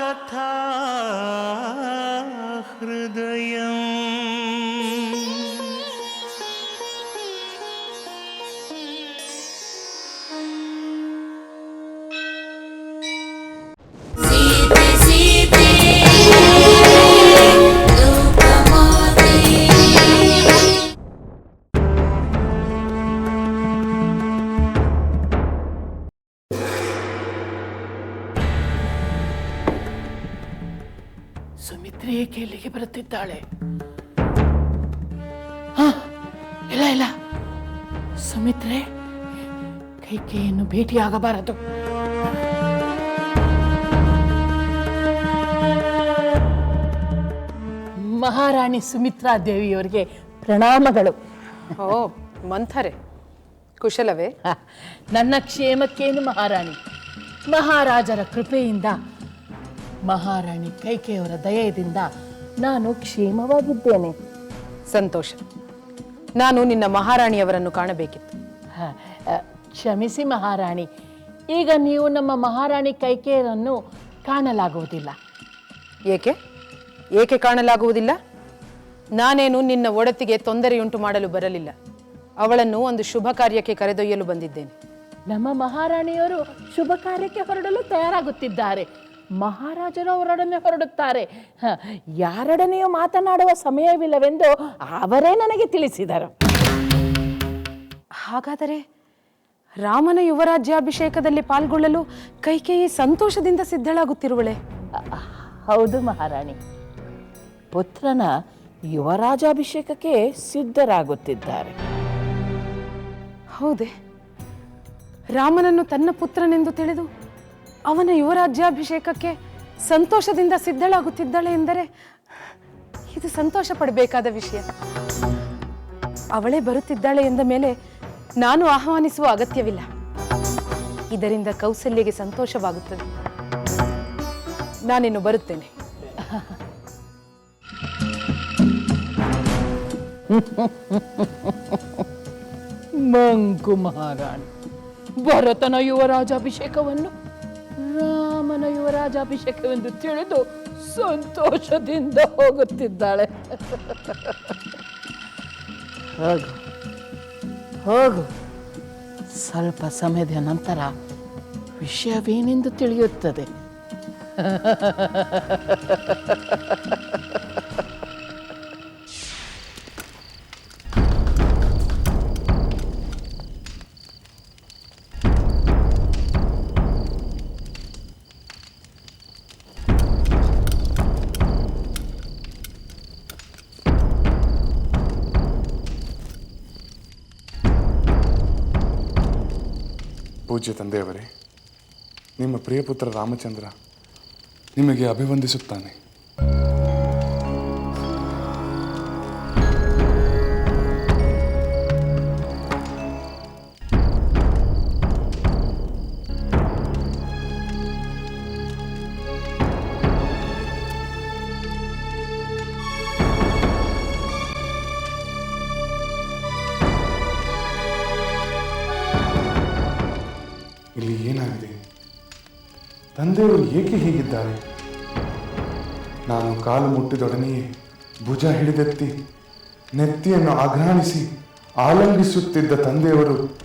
കഥാ ഹൃദയം ಬರುತ್ತಿದ್ದಾಳೆ ಹ, ಇಲ್ಲ ಇಲ್ಲ. ಸುಮಿತ್ರೆ ಕೈಕೆಯನ್ನು ಭೇಟಿಯಾಗಬಾರದು. ಮಹಾರಾಣಿ ಸುಮಿತ್ರಾ ದೇವಿಯವರಿಗೆ ಪ್ರಣಾಮಗಳು. ಓ ಮಂಥರೆ. ಕುಶಲವೇ. ನನ್ನ ಕ್ಷೇಮಕ್ಕೇನು ಮಹಾರಾಣಿ? ಮಹಾರಾಜರ ಕೃಪೆಯಿಂದ ಮಹಾರಾಣಿ ಕೈಕೆಯವರ ದಯದಿಂದ ನಾನು ಕ್ಷೇಮವಾಗಿದ್ದೇನೆ. ಸಂತೋಷ. ನಾನು ನಿನ್ನ ಮಹಾರಾಣಿಯವರನ್ನು ಕಾಣಬೇಕಿತ್ತು. ಹ, ಅ, ಕ್ಷಮಿಸಿ ಮಹಾರಾಣಿ. ಈಗ ನೀವು ನಮ್ಮ ಮಹಾರಾಣಿ ಕೈಕೇಯರನ್ನು ಕಾಣಲಾಗುವುದಿಲ್ಲ. ಏಕೆ? ಏಕೆ ಕಾಣಲಾಗುವುದಿಲ್ಲ? ನಾನೇನು ನಿನ್ನ ಒಡತಿಗೆ ತೊಂದರೆಯುಂಟು ಮಾಡಲು ಬರಲಿಲ್ಲ. ಅವಳನ್ನು ಒಂದು ಶುಭ ಕಾರ್ಯಕ್ಕೆ ಕರೆದೊಯ್ಯಲು ಬಂದಿದ್ದೇನೆ. ನಮ್ಮ ಮಹಾರಾಣಿಯವರು ಶುಭ ಕಾರ್ಯಕ್ಕೆ ಹೊರಡಲು ತಯಾರಾಗುತ್ತಿದ್ದಾರೆ. ಮಹಾರಾಜರು ಅವರೊಡನೆ ಹೊರಡುತ್ತಾರೆ ಯಾರೊಡನೆಯೂ ಮಾತನಾಡುವ ಸಮಯವಿಲ್ಲವೆಂದು ಅವರೇ ನನಗೆ ತಿಳಿಸಿದರು. ಹಾಗಾದರೆ ರಾಮನ ಯುವರಾಜ್ಯಾಭಿಷೇಕದಲ್ಲಿ ಪಾಲ್ಗೊಳ್ಳಲು ಕೈಕೇಯಿ ಸಂತೋಷದಿಂದ ಸಿದ್ಧಳಾಗುತ್ತಿರುವಳೆ? ಹೌದು ಮಹಾರಾಣಿ. ಪುತ್ರನ ಯುವರಾಜಾಭಿಷೇಕಕ್ಕೆ ಸಿದ್ಧರಾಗುತ್ತಿದ್ದಾರೆ. ಹೌದೇ. ರಾಮನನ್ನು ತನ್ನ ಪುತ್ರನೆಂದು ತಿಳಿದು ಅವನ ಯುವರಾಜ್ಯಾಭಿಷೇಕಕ್ಕೆ ಸಂತೋಷದಿಂದ ಸಿದ್ಧಳಾಗುತ್ತಿದ್ದಾಳೆ ಎಂದರೆ ಇದು ಸಂತೋಷ ಪಡಬೇಕಾದ ವಿಷಯ. ಅವಳೇ ಬರುತ್ತಿದ್ದಾಳೆ ಎಂದ ಮೇಲೆ ನಾನು ಆಹ್ವಾನಿಸುವ ಅಗತ್ಯವಿಲ್ಲ. ಇದರಿಂದ ಕೌಸಲ್ಯಗೆ ಸಂತೋಷವಾಗುತ್ತದೆ. ನಾನಿನ್ನು ಬರುತ್ತೇನೆ. ಮಂಕು ಮಹಾರಾಣಿ, ಭರತನ ಯುವರಾಜಾಭಿಷೇಕವನ್ನು ರಾಮನ ಯುವರಾಜಾಭಿಷೇಕವೆಂದು ತಿಳಿದು ಸಂತೋಷದಿಂದ ಹೋಗುತ್ತಿದ್ದಾಳೆ. ಹೋಗು. ಹೋಗು. ಸ್ವಲ್ಪ ಸಮಯದ ನಂತರ ವಿಷಯವೇನೆಂದು ತಿಳಿಯುತ್ತದೆ? ಪೂಜ್ಯ ತಂದೆಯವರೇ ನಿಮ್ಮ ಪ್ರಿಯಪುತ್ರ ರಾಮಚಂದ್ರ ನಿಮಗೆ ಅಭಿವಂದಿಸುತ್ತಾನೆ. ಏಕೆ ಹೀಗಿದ್ದಾರೆ? ನಾನು ಕಾಲು ಮುಟ್ಟಿದೊಡನೆಯೇ ಭುಜ ಹಿಡಿದೆತ್ತಿ, ನೆತ್ತಿಯನ್ನು ಆಘ್ರಾಣಿಸಿ ಆಲಂಗಿಸುತ್ತಿದ್ದ ತಂದೆಯವರು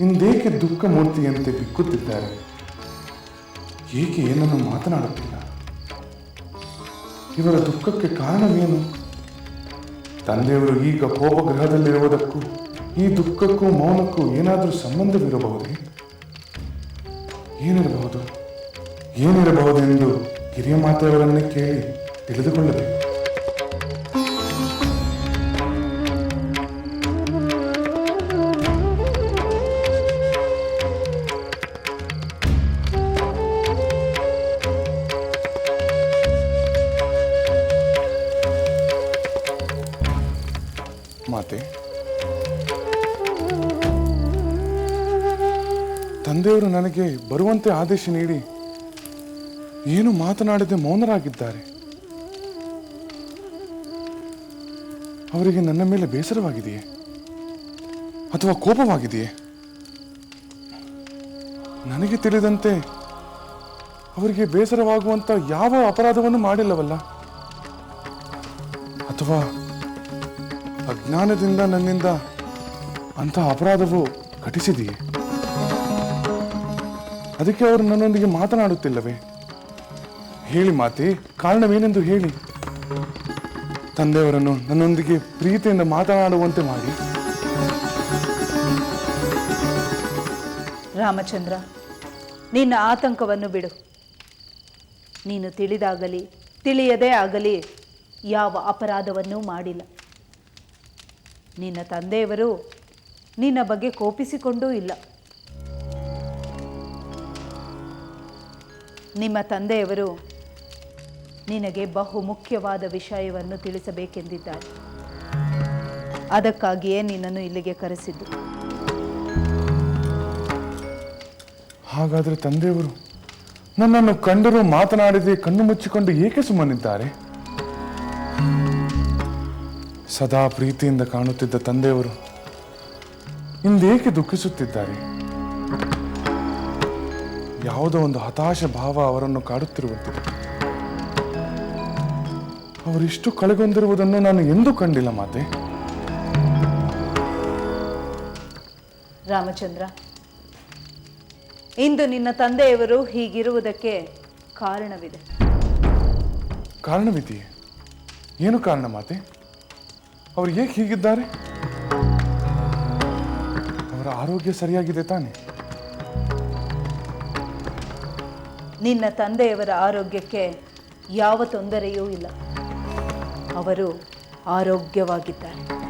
ಇಂದೇಕೆ ದುಃಖ ಮೂರ್ತಿಯಂತೆ ಬಿಕ್ಕುತ್ತಿದ್ದಾರೆ? ಏಕೆ ಏನನ್ನು ಮಾತನಾಡುತ್ತಿಲ್ಲ? ಇವರ ದುಃಖಕ್ಕೆ ಕಾರಣವೇನು? ತಂದೆಯವರು ಈಗ ಕೋಪಗ್ರಹದಲ್ಲಿರುವುದಕ್ಕೂ, ಈ ದುಃಖಕ್ಕೂ ಮೌನಕ್ಕೂ ಏನಾದರೂ ಸಂಬಂಧವಿರಬಹುದೇ? ಏನಿರಬಹುದು? ಏನಿರಬಹುದೆಂದು ಕಿರಿಯ ಮಾತೆಯವರನ್ನೇ ಕೇಳಿ ತಿಳಿದುಕೊಳ್ಳಬೇಕು ಮಾತೆ ತಂದೆಯವರು ನನಗೆ ಬರುವಂತೆ ಆದೇಶ ನೀಡಿ ಏನು ಮಾತನಾಡದೆ ಮೌನರಾಗಿದ್ದಾರೆ. ಅವರಿಗೆ ನನ್ನ ಮೇಲೆ ಬೇಸರವಾಗಿದೆಯೇ? ಅಥವಾ ಕೋಪವಾಗಿದೆಯೇ? ನನಗೆ ತಿಳಿದಂತೆ ಅವರಿಗೆ ಬೇಸರವಾಗುವಂತ ಯಾವ ಅಪರಾಧವನ್ನು ಮಾಡಿಲ್ಲವಲ್ಲ? ಅಥವಾ ಅಜ್ಞಾನದಿಂದ ನನ್ನಿಂದ ಅಂತ ಅಪರಾಧವು ಘಟಿಸಿದೆಯೇ? ಅದಕ್ಕೆ ಅವರು ನನ್ನೊಂದಿಗೆ ಮಾತನಾಡುತ್ತಿಲ್ಲವೇ? ಹೇಳಿ ಮಾತೆ, ಕಾರಣವೇನೆಂದು ಹೇಳಿ. ತಂದೆಯವರನ್ನು ನನ್ನೊಂದಿಗೆ ಪ್ರೀತಿಯಿಂದ ಮಾತನಾಡುವಂತೆ ಮಾಡಿ. ರಾಮಚಂದ್ರ, ನಿನ್ನ ಆತಂಕವನ್ನು ಬಿಡು. ನೀನು ತಿಳಿದಾಗಲಿ, ತಿಳಿಯದೇ ಆಗಲಿ, ಯಾವ ಅಪರಾಧವನ್ನೂ ಮಾಡಿಲ್ಲ. ನಿನ್ನ ತಂದೆಯವರು ನಿನ್ನ ಬಗ್ಗೆ ಕೋಪಿಸಿಕೊಂಡೂ ಇಲ್ಲ. ನಿಮ್ಮ ತಂದೆಯವರು ನಿನಗೆ ಬಹು ಮುಖ್ಯವಾದ ವಿಷಯವನ್ನು ತಿಳಿಸಬೇಕೆಂದಿದ್ದಾರೆ ಅದಕ್ಕಾಗಿಯೇ ನಿನ್ನನ್ನು ಇಲ್ಲಿಗೆ ಕರೆಸಿದ್ದು. ಹಾಗಾದರೆ ತಂದೆಯವರು, ನನ್ನನ್ನು ಕಂಡರು ಮಾತನಾಡದೆ ಕಣ್ಣು ಮುಚ್ಚಿಕೊಂಡು ಏಕೆ ಸುಮ್ಮನಿದ್ದಾರೆ? ಸದಾ ಪ್ರೀತಿಯಿಂದ ಕಾಣುತ್ತಿದ್ದ ತಂದೆಯವರು ಇಂದೇಕೆ ದುಃಖಿಸುತ್ತಿದ್ದಾರೆ? ಯಾವುದೋ ಒಂದು ಹತಾಶ ಭಾವ ಅವರನ್ನು ಕಾಡುತ್ತಿರುವಂತಿದೆ. ಅವರಿಷ್ಟು ಕಳೆಗೊಂಡಿರುವುದನ್ನು ನಾನು ಎಂದೂ ಕಂಡಿಲ್ಲ ಮಾತೆ. ರಾಮಚಂದ್ರ ಇಂದು ನಿನ್ನ ತಂದೆಯವರು ಹೀಗಿರುವುದಕ್ಕೆ ಕಾರಣವಿದೆ. ಕಾರಣವಿದೆಯೇ? ಏನು ಕಾರಣ ಮಾತೆ? ಅವರು ಏಕೆ ಹೀಗಿದ್ದಾರೆ? ಅವರ ಆರೋಗ್ಯ ಸರಿಯಾಗಿದೆ ತಾನೆ? ನಿನ್ನ ತಂದೆಯವರ ಆರೋಗ್ಯಕ್ಕೆ ಯಾವ ತೊಂದರೆಯೂ ಇಲ್ಲ. ಅವರು ಆರೋಗ್ಯವಾಗಿದ್ದಾರೆ.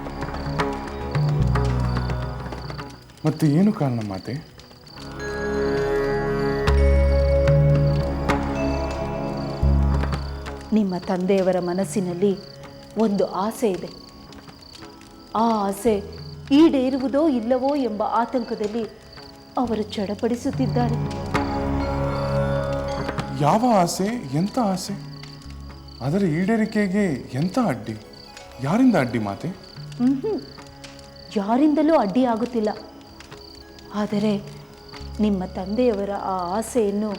ಮತ್ತೆ ಏನು ಕಾರಣ ಮಾತೆ? ನಿಮ್ಮ ತಂದೆಯವರ ಮನಸ್ಸಿನಲ್ಲಿ ಒಂದು ಆಸೆ ಇದೆ. ಆ ಆಸೆ ಈಡೇರುವುದೋ ಇಲ್ಲವೋ ಎಂಬ ಆತಂಕದಲ್ಲಿ ಅವರು ಚಡಪಡಿಸುತ್ತಿದ್ದಾರೆ. ಯಾವ ಆಸೆ? ಎಂಥ ಆಸೆ? ಅದರ ಈಡೇರಿಕೆಗೆ ಎಂಥ ಅಡ್ಡಿ? ಯಾರಿಂದ ಅಡ್ಡಿ ಮಾತೆ? ಹ್ಞೂ ಯಾರಿಂದಲೂ ಅಡ್ಡಿಯಾಗುತ್ತಿಲ್ಲ ಆದರೆ ನಿಮ್ಮ ತಂದೆಯವರ ಆ ಆಸೆಯನ್ನು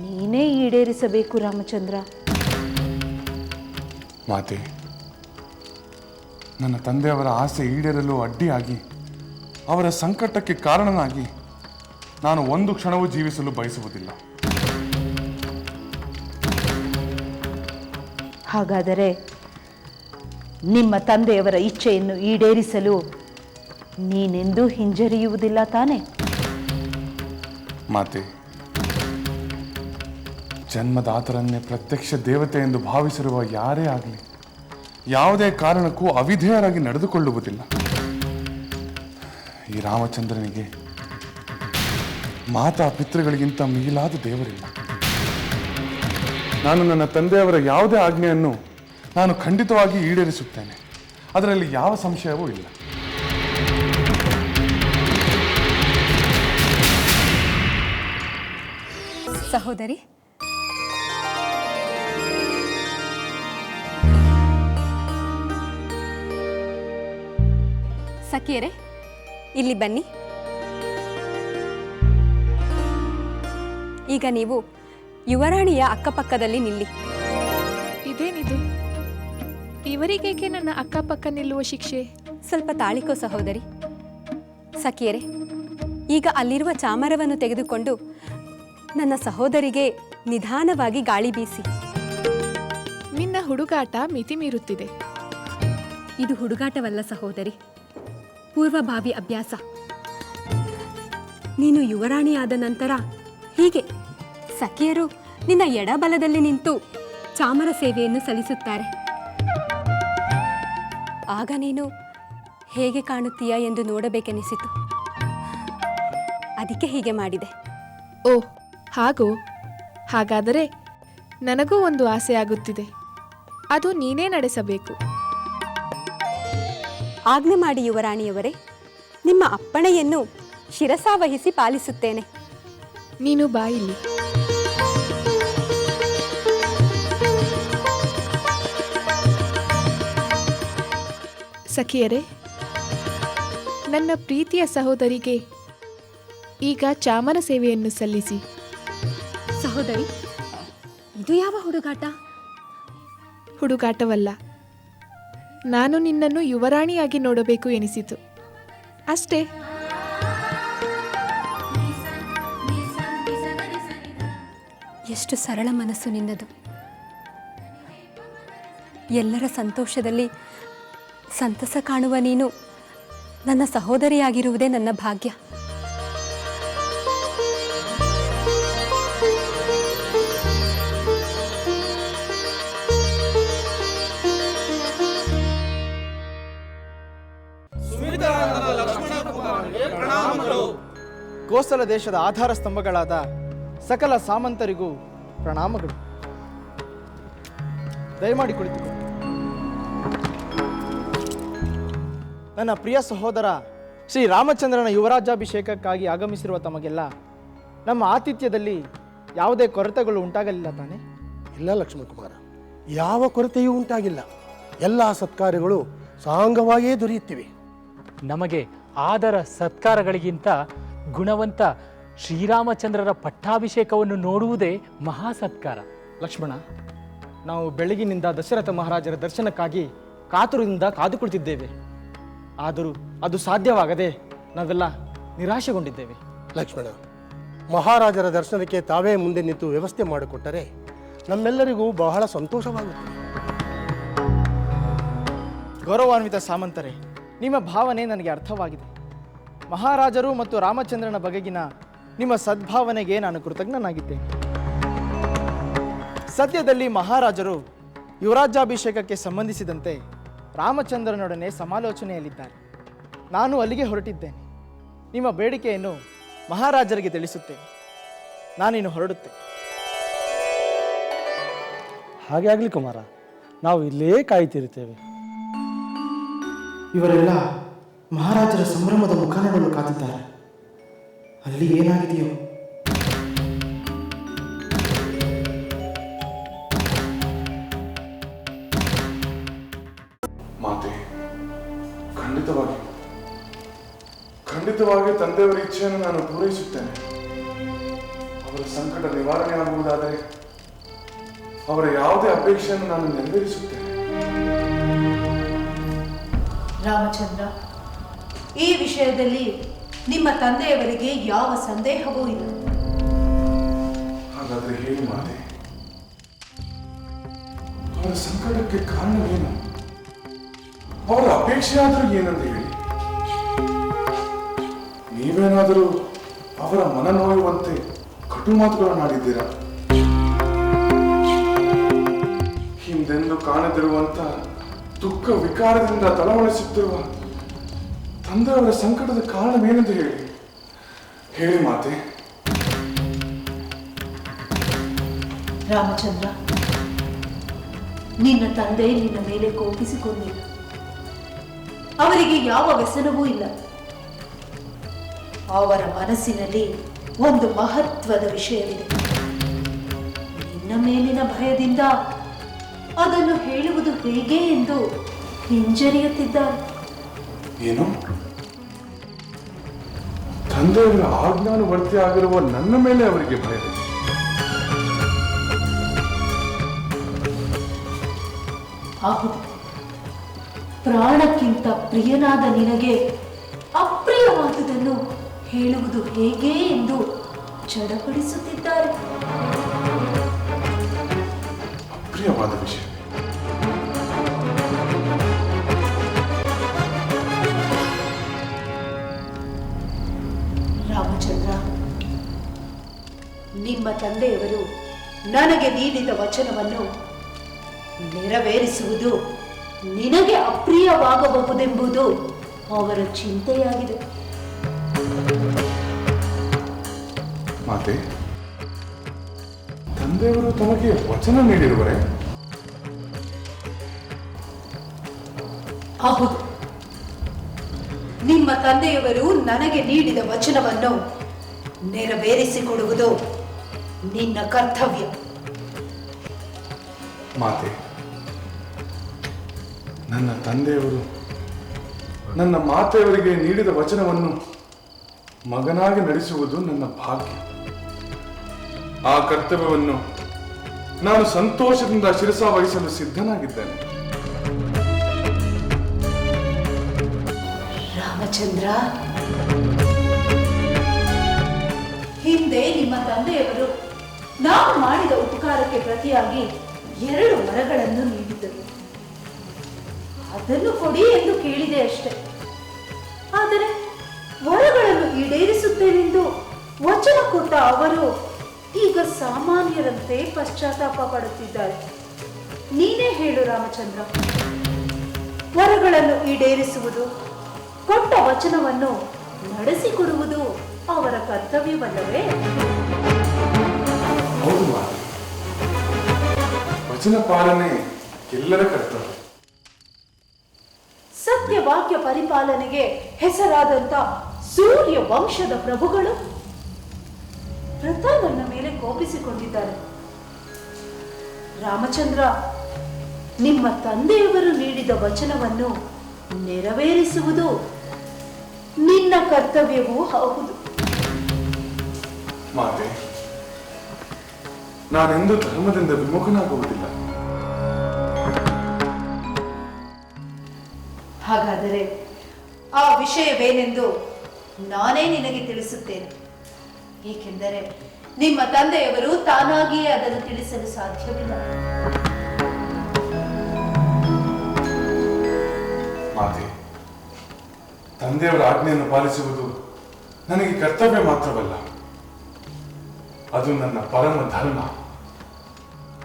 ನೀನೇ ಈಡೇರಿಸಬೇಕು ರಾಮಚಂದ್ರ. ಮಾತೆ ನನ್ನ ತಂದೆಯವರ ಆಸೆ ಈಡೇರಲು ಅಡ್ಡಿಯಾಗಿ ಅವರ ಸಂಕಟಕ್ಕೆ ಕಾರಣನಾಗಿ ನಾನು ಒಂದು ಕ್ಷಣವೂ ಜೀವಿಸಲು ಬಯಸುವುದಿಲ್ಲ. ಹಾಗಾದರೆ ನಿಮ್ಮ ತಂದೆಯವರ ಇಚ್ಛೆಯನ್ನು ಈಡೇರಿಸಲು ನೀನೆಂದೂ ಹಿಂಜರಿಯುವುದಿಲ್ಲ ತಾನೆ? ಮಾತೆ, ಜನ್ಮದಾತರನ್ನೇ ಪ್ರತ್ಯಕ್ಷ ದೇವತೆ ಎಂದು ಭಾವಿಸಿರುವ ಯಾರೇ ಆಗಲಿ, ಯಾವುದೇ ಕಾರಣಕ್ಕೂ ಅವಿಧೇಯರಾಗಿ ನಡೆದುಕೊಳ್ಳುವುದಿಲ್ಲ. ಈ ರಾಮಚಂದ್ರನಿಗೆ ಮಾತಾ ಪಿತೃಗಳಿಗಿಂತ ಮಿಗಿಲಾದ ದೇವರಿಲ್ಲ. ನಾನು ನನ್ನ ತಂದೆಯವರ ಯಾವುದೇ ಆಜ್ಞೆಯನ್ನು ನಾನು ಖಂಡಿತವಾಗಿ ಈಡೇರಿಸುತ್ತೇನೆ. ಅದರಲ್ಲಿ ಯಾವ ಸಂಶಯವೂ ಇಲ್ಲ. ಸಹೋದರಿ, ಸಖಿಯರೆ, ಇಲ್ಲಿ ಬನ್ನಿ. ಈಗ ನೀವು ಯುವರಾಣಿಯ ಅಕ್ಕಪಕ್ಕದಲ್ಲಿ ನಿಲ್ಲಿ. ಇದೇನಿದು? ಇವರಿಗೇಕೆ ನನ್ನ ಅಕ್ಕಪಕ್ಕ ನಿಲ್ಲುವ ಶಿಕ್ಷೆ? ಸ್ವಲ್ಪ ತಾಳಿಕೋ ಸಹೋದರಿ. ಸಖಿಯರೆ ಈಗ ಅಲ್ಲಿರುವ ಚಾಮರವನ್ನು ತೆಗೆದುಕೊಂಡು ನನ್ನ ಸಹೋದರಿಗೆ ನಿಧಾನವಾಗಿ ಗಾಳಿ ಬೀಸಿ. ನಿನ್ನ ಹುಡುಗಾಟ ಮಿತಿ ಮೀರುತ್ತಿದೆ. ಇದು ಹುಡುಗಾಟವಲ್ಲ ಸಹೋದರಿ ಪೂರ್ವಭಾವಿ ಅಭ್ಯಾಸ. ನೀನು ಯುವರಾಣಿಯಾದ ನಂತರ ಹೀಗೆ ಸಖಿಯರು ನಿನ್ನ ಎಡಬಲದಲ್ಲಿ ನಿಂತು ಚಾಮರ ಸೇವೆಯನ್ನು ಸಲ್ಲಿಸುತ್ತಾರೆ. ಆಗ ನೀನು ಹೇಗೆ ಕಾಣುತ್ತೀಯಾ ಎಂದು ನೋಡಬೇಕೆನಿಸಿತು. ಅದಕ್ಕೆ ಹೀಗೆ ಮಾಡಿದೆ. ಓ ಹಾಗೂ? ಹಾಗಾದರೆ ನನಗೂ ಒಂದು ಆಸೆ ಆಗುತ್ತಿದೆ. ಅದು ನೀನೇ ನಡೆಸಬೇಕು. ಆಜ್ಞೆ ಮಾಡಿ ಯುವರಾಣಿಯವರೇ ನಿಮ್ಮ ಅಪ್ಪಣೆಯನ್ನು ಶಿರಸಾವಹಿಸಿ ಪಾಲಿಸುತ್ತೇನೆ. ನೀನು ಬಾಯಿಲಿ ಸಖಿಯರೇ ನನ್ನ ಪ್ರೀತಿಯ ಸಹೋದರಿಗೆ ಈಗ ಚಾಮರ ಸೇವೆಯನ್ನು ಸಲ್ಲಿಸಿ. ಸಹೋದರಿ ಇದು ಯಾವ ಹುಡುಗಾಟ? ಹುಡುಗಾಟವಲ್ಲ ನಾನು ನಿನ್ನನ್ನು ಯುವರಾಣಿಯಾಗಿ ನೋಡಬೇಕು ಎನಿಸಿತು. ಅಷ್ಟೇ. ಎಷ್ಟು ಸರಳ ಮನಸ್ಸು ನಿನ್ನದು. ಎಲ್ಲರ ಸಂತೋಷದಲ್ಲಿ ಸಂತಸ ಕಾಣುವ ನೀನು. ನನ್ನ ಸಹೋದರಿಯಾಗಿರುವುದೇ ನನ್ನ ಭಾಗ್ಯ. ಕೋಸಲ ದೇಶದ ಆಧಾರ ಸ್ತಂಭಗಳಾದ ಸಕಲ ಸಾಮಂತರಿಗೂ ಪ್ರಣಾಮಗಳು. ದಯಮಾಡಿ ಕುಳಿತುಕೊಳ್ಳಿ ನನ್ನ ಪ್ರಿಯ ಸಹೋದರ ಶ್ರೀ ರಾಮಚಂದ್ರನ ಯುವರಾಜಾಭಿಷೇಕಕ್ಕಾಗಿ ಆಗಮಿಸಿರುವ ತಮಗೆಲ್ಲ ನಮ್ಮ ಆತಿಥ್ಯದಲ್ಲಿ ಯಾವುದೇ ಕೊರತೆಗಳು ಉಂಟಾಗಲಿಲ್ಲ ತಾನೆ? ಇಲ್ಲ ಲಕ್ಷ್ಮಣಕುಮಾರ ಯಾವ ಕೊರತೆಯೂ ಉಂಟಾಗಿಲ್ಲ. ಎಲ್ಲ ಸತ್ಕಾರಗಳು ಸಾಂಗವಾಗಿಯೇ ದೊರೆಯುತ್ತಿವೆ. ನಮಗೆ ಆದರ ಸತ್ಕಾರಗಳಿಗಿಂತ ಗುಣವಂತ ಶ್ರೀರಾಮಚಂದ್ರರ ಪಟ್ಟಾಭಿಷೇಕವನ್ನು ನೋಡುವುದೇ ಮಹಾ ಸತ್ಕಾರ. ಲಕ್ಷ್ಮಣ ನಾವು ಬೆಳಗಿನಿಂದ ದಶರಥ ಮಹಾರಾಜರ ದರ್ಶನಕ್ಕಾಗಿ ಕಾತುರದಿಂದ ಕಾದು ಕುಳಿತಿದ್ದೇವೆ. ಆದರೂ ಅದು ಸಾಧ್ಯವಾಗದೆ ನಾವೆಲ್ಲ ನಿರಾಶೆಗೊಂಡಿದ್ದೇವೆ. ಲಕ್ಷ್ಮಣ ಮಹಾರಾಜರ ದರ್ಶನಕ್ಕೆ ತಾವೇ ಮುಂದೆ ನಿಂತು ವ್ಯವಸ್ಥೆ ಮಾಡಿಕೊಟ್ಟರೆ ನಮ್ಮೆಲ್ಲರಿಗೂ ಬಹಳ ಸಂತೋಷವಾಗುತ್ತದೆ. ಗೌರವಾನ್ವಿತ ಸಾಮಂತರೇ ನಿಮ್ಮ ಭಾವನೆ ನನಗೆ ಅರ್ಥವಾಗಿದೆ. ಮಹಾರಾಜರು ಮತ್ತು ರಾಮಚಂದ್ರನ ಬಗೆಗಿನ ನಿಮ್ಮ ಸದ್ಭಾವನೆಗೆ ನಾನು ಕೃತಜ್ಞನಾಗಿದ್ದೇನೆ. ಸದ್ಯದಲ್ಲಿ ಮಹಾರಾಜರು ಯುವರಾಜ್ಯಾಭಿಷೇಕಕ್ಕೆ ಸಂಬಂಧಿಸಿದಂತೆ ರಾಮಚಂದ್ರನೊಡನೆ ಸಮಾಲೋಚನೆಯಲ್ಲಿದ್ದಾರೆ. ನಾನು ಅಲ್ಲಿಗೆ ಹೊರಟಿದ್ದೇನೆ. ನಿಮ್ಮ ಬೇಡಿಕೆಯನ್ನು ಮಹಾರಾಜರಿಗೆ ತಿಳಿಸುತ್ತೇನೆ. ನಾನಿನ್ನು ಹೊರಡುತ್ತೇನೆ. ಹಾಗೆ ಆಗಲಿ ಕುಮಾರ ನಾವು ಇಲ್ಲೇ ಕಾಯ್ತಿರುತ್ತೇವೆ ಇವರೆಲ್ಲ ಮಹಾರಾಜರ ಸಂಭ್ರಮದ ಮುಖ ನೋಡಲು ಕಾದಿದ್ದಾರೆ. ಅಲ್ಲಿ ಏನಾಗಿದೆಯೋ ಖಂಡಿತವಾಗಿ ತಂದೆಯವರ ಇಚ್ಛೆಯನ್ನು ನಾನು ಪೂರೈಸುತ್ತೇನೆ. ಅವರ ಸಂಕಟ ನಿವಾರಣೆ ಆಗುವುದಾದರೆ ಅವರ ಯಾವುದೇ ಅಪೇಕ್ಷೆಯನ್ನು ನಾನು ನೆರವೇರಿಸುತ್ತೇನೆ. ರಾಮಚಂದ್ರ ಈ ವಿಷಯದಲ್ಲಿ ನಿಮ್ಮ ತಂದೆಯವರಿಗೆ ಯಾವ ಸಂದೇಹವೂ ಇಲ್ಲ. ಹಾಗಾದ್ರೆ ಹೇಳಿ ಮಾತೆ ಅವರ ಸಂಕಟಕ್ಕೆ ಕಾರಣವೇನು? ಅವರ ಅಪೇಕ್ಷೆ ಆದರೂ ಏನಂತ ಹೇಳಿ. ನೀವೇನಾದರೂ ಅವರ ಮನ ನೋಯುವಂತೆ ಕಟು ಮಾತುಗಳನ್ನಾಡಿದ್ದೀರಾ ಹಿಂದೆಂದು ಕಾಣದಿರುವಂತ ದುಃಖ ವಿಕಾರದಿಂದ ತಳಮಳಿಸುತ್ತಿರುವ ತಂದೆಯವರ ಸಂಕಟದ ಕಾರಣವೇನೆಂದು ಹೇಳಿ? ಹೇಳಿ ಮಾತೆ. ರಾಮಚಂದ್ರ, ನಿನ್ನ ತಂದೆ ನಿನ್ನ ಮೇಲೆ ಕೋಪಿಸಿಕೊಂಡಿಲ್ಲ. ಅವರಿಗೆ ಯಾವ ವ್ಯಸನವೂ ಇಲ್ಲ. ಅವರ ಮನಸ್ಸಿನಲ್ಲಿ ಒಂದು ಮಹತ್ವದ ವಿಷಯವಿದೆ. ನಿನ್ನ ಮೇಲಿನ ಭಯದಿಂದ ಅದನ್ನು ಹೇಳುವುದು ಹೇಗೆ ಎಂದು ಹಿಂಜರಿಯುತ್ತಿದ್ದಾರೆ ಏನು? ತಂದೆಯವರ ಆಜ್ಞಾನುವರ್ತಿ ಆಗಿರುವ ನನ್ನ ಮೇಲೆ ಅವರಿಗೆ ಭಯ ಹೌದು. ಪ್ರಾಣಕ್ಕಿಂತ ಪ್ರಿಯನಾದ ನಿನಗೆ ಅಪ್ರಿಯವಾದುದನ್ನು ಹೇಳುವುದು ಹೇಗೆ ಎಂದು ಚಡಪಡಿಸುತ್ತಿದ್ದಾರೆ. ಪ್ರಿಯವಾದ ವಿಷಯ. ರಾಮಚಂದ್ರ ನಿಮ್ಮ ತಂದೆಯವರು ನನಗೆ ನೀಡಿದ ವಚನವನ್ನು ನೆರವೇರಿಸುವುದು ನಿನಗೆ ಅಪ್ರಿಯವಾಗಬಹುದೆಂಬುದು ಅವರ ಚಿಂತೆಯಾಗಿದೆ. ಮಾತೆ. ತಂದೆಯವರು ತಮಗೆ ವಚನ ನೀಡಿರುವರೆ? ಹೌದು. ನಿಮ್ಮ ತಂದೆಯವರು ನನಗೆ ನೀಡಿದ ವಚನವನ್ನು ನೆರವೇರಿಸಿಕೊಡುವುದು ನಿನ್ನ ಕರ್ತವ್ಯ. ಮಾತೆ ನನ್ನ ತಂದೆಯವರು ನನ್ನ ಮಾತೆಯವರಿಗೆ ನೀಡಿದ ವಚನವನ್ನು ಮಗನಾಗಿ ನಡೆಸುವುದು ನನ್ನ ಭಾಗ್ಯ. ಆ ಕರ್ತವ್ಯವನ್ನು ನಾನು ಸಂತೋಷದಿಂದ ಶಿರಸಾವಹಿಸಲು ಸಿದ್ಧನಾಗಿದ್ದೇನೆ. ರಾಮಚಂದ್ರ. ಹಿಂದೆ ನಿಮ್ಮ ತಂದೆಯವರು ನಾವು ಮಾಡಿದ ಉಪಕಾರಕ್ಕೆ ಪ್ರತಿಯಾಗಿ ಎರಡು ವರಗಳನ್ನು ನೀಡಿದ್ದರು ಅದನ್ನು ಕೊಡಿ ಎಂದು ಕೇಳಿದೆ ಅಷ್ಟೆ. ಆದರೆ ವರಗಳನ್ನು ಈಡೇರಿಸುತ್ತೇನೆಂದು ವಚನ ಕೊಟ್ಟ ಅವರು ಈಗ ಸಾಮಾನ್ಯರಂತೆ ಪಶ್ಚಾತ್ತಾಪ ಪಡುತ್ತಿದ್ದಾರೆ ನೀನೇ ಹೇಳು ರಾಮಚಂದ್ರ. ವರಗಳನ್ನು ಈಡೇರಿಸುವುದು ಕೊಟ್ಟ ವಚನವನ್ನು ನಡೆಸಿಕೊಡುವುದು ಅವರ ಕರ್ತವ್ಯವಲ್ಲವೇ? ಹೌದು ವಚನ ಪಾಲನೆ ಎಲ್ಲರ ಕರ್ತವ್ಯ. ಸತ್ಯವಾಕ್ಯ ಪರಿಪಾಲನೆಗೆ ಹೆಸರಾದಂತ ಸೂರ್ಯ ವಂಶದ ಪ್ರಭುಗಳು ವೃತಾವನ್ನ ಮೇಲೆ ಕೋಪಿಸಿಕೊಂಡಿದ್ದಾರೆ. ರಾಮಚಂದ್ರ ನಿಮ್ಮ ತಂದೆಯವರು ನೀಡಿದ ವಚನವನ್ನು ನೆರವೇರಿಸುವುದು ನಿನ್ನ ಕರ್ತವ್ಯವೂ ಹೌದು. ಮಾತೆ ನಾನೆಂದು ಧರ್ಮದಿಂದ ವಿಮುಖನಾಗುವುದಿಲ್ಲ. ಹಾಗಾದರೆ ಆ ವಿಷಯವೇನೆಂದು ನಾನೇ ನಿನಗೆ ತಿಳಿಸುತ್ತೇನೆ. ಏಕೆಂದರೆ ನಿಮ್ಮ ತಂದೆಯವರು ತಾನಾಗಿಯೇ ಅದನ್ನು ತಿಳಿಸಲು ಸಾಧ್ಯವಿಲ್ಲ. ಮಾತೆ, ತಂದೆಯವರ ಆಜ್ಞೆಯನ್ನು ಪಾಲಿಸುವುದು ನನಗೆ ಕರ್ತವ್ಯ ಮಾತ್ರವಲ್ಲ. ಅದು ನನ್ನ ಪರಮ ಧರ್ಮ.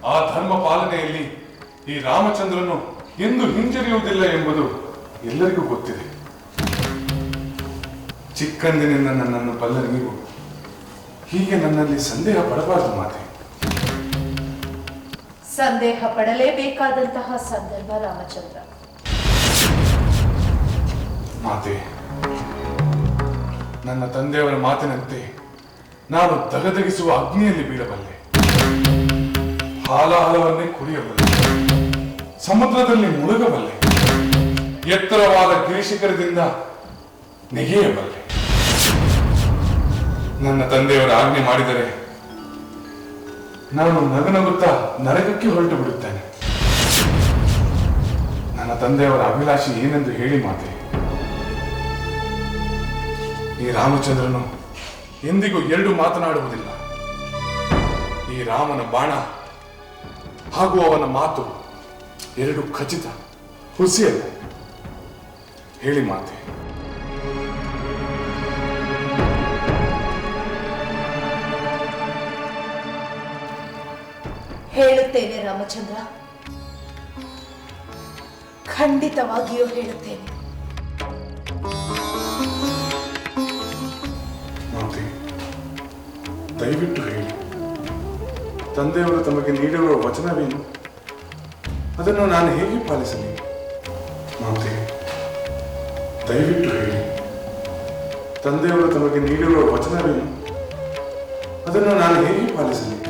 ಆ ಧರ್ಮ ಪಾಲನೆಯಲ್ಲಿ ಈ ರಾಮಚಂದ್ರನು ಎಂದು ಹಿಂಜರಿಯುವುದಿಲ್ಲ ಎಂಬುದು ಎಲ್ಲರಿಗೂ ಗೊತ್ತಿದೆ. ಚಿಕ್ಕಂದಿನಿಂದ ನನ್ನನ್ನು ಬಲ್ಲ ಹೀಗೆ ನನ್ನಲ್ಲಿ ಸಂದೇಹ ಪಡಬಾರದು ಮಾತೆ. ಸಂದೇಹ ಪಡಲೇಬೇಕಾದಂತಹ ಸಂದರ್ಭ ರಾಮಚಂದ್ರ. ಮಾತೆ ನನ್ನ ತಂದೆಯವರ ಮಾತಿನಂತೆ ನಾನು ತಗದಗಿಸುವ ಅಗ್ನಿಯಲ್ಲಿ ಬೀಳಬಲ್ಲೆ. ಹಾಲಹಾಲವನ್ನೇ ಕುಡಿಯಬಲ್ಲೆ. ಸಮುದ್ರದಲ್ಲಿ ಮುಳುಗಬಲ್ಲೆ. ಎತ್ತರವಾದ ಗಿರಿಶಿಖರದಿಂದ ನೆಗೆಯಬಲ್ಲೆ. ನನ್ನ ತಂದೆಯವರ ಆಜ್ಞೆ ಮಾಡಿದರೆ ನಾನು ನಗನಗುತ್ತಾ ನರಕಕ್ಕೆ ಹೊರಟು ಬಿಡುತ್ತೇನೆ. ನನ್ನ ತಂದೆಯವರ ಅಭಿಲಾಷೆ ಏನೆಂದು ಹೇಳಿ ಮಾತೆ. ಈ ರಾಮಚಂದ್ರನು ಎಂದಿಗೂ ಎರಡು ಮಾತನಾಡುವುದಿಲ್ಲ. ಈ ರಾಮನ ಬಾಣ ಹಾಗೂ ಅವನ ಮಾತು ಎರಡು ಖಚಿತ, ಹುಸಿಯಲ್ಲ. ಹೇಳಿ ಮಾತೆ. ಹೇಳುತ್ತೇನೆ ರಾಮಚಂದ್ರ. ಖಂಡಿತವಾಗಿಯೂ ಹೇಳುತ್ತೇನೆ. ದಯವಿಟ್ಟು ಹೇಳಿ. ತಂದೆಯವರು ತಮಗೆ ನೀಡಿರುವ ವಚನವೇನು? ಅದನ್ನು ನಾನು ಹೇಗೆ ಪಾಲಿಸಲಿ? ಮಾತೆ, ದಯವಿಟ್ಟು ಹೇಳಿ. ತಂದೆಯವರು ತಮಗೆ ನೀಡಿರುವ ವಚನವೇನು? ಅದನ್ನು ನಾನು ಹೇಗೆ ಪಾಲಿಸಲಿ?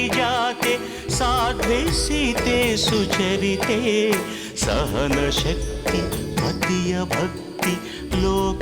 సాద్వేషితే సుచరితే सहनशक्ति मदीयभक्ति लोकमान्यवन्दिते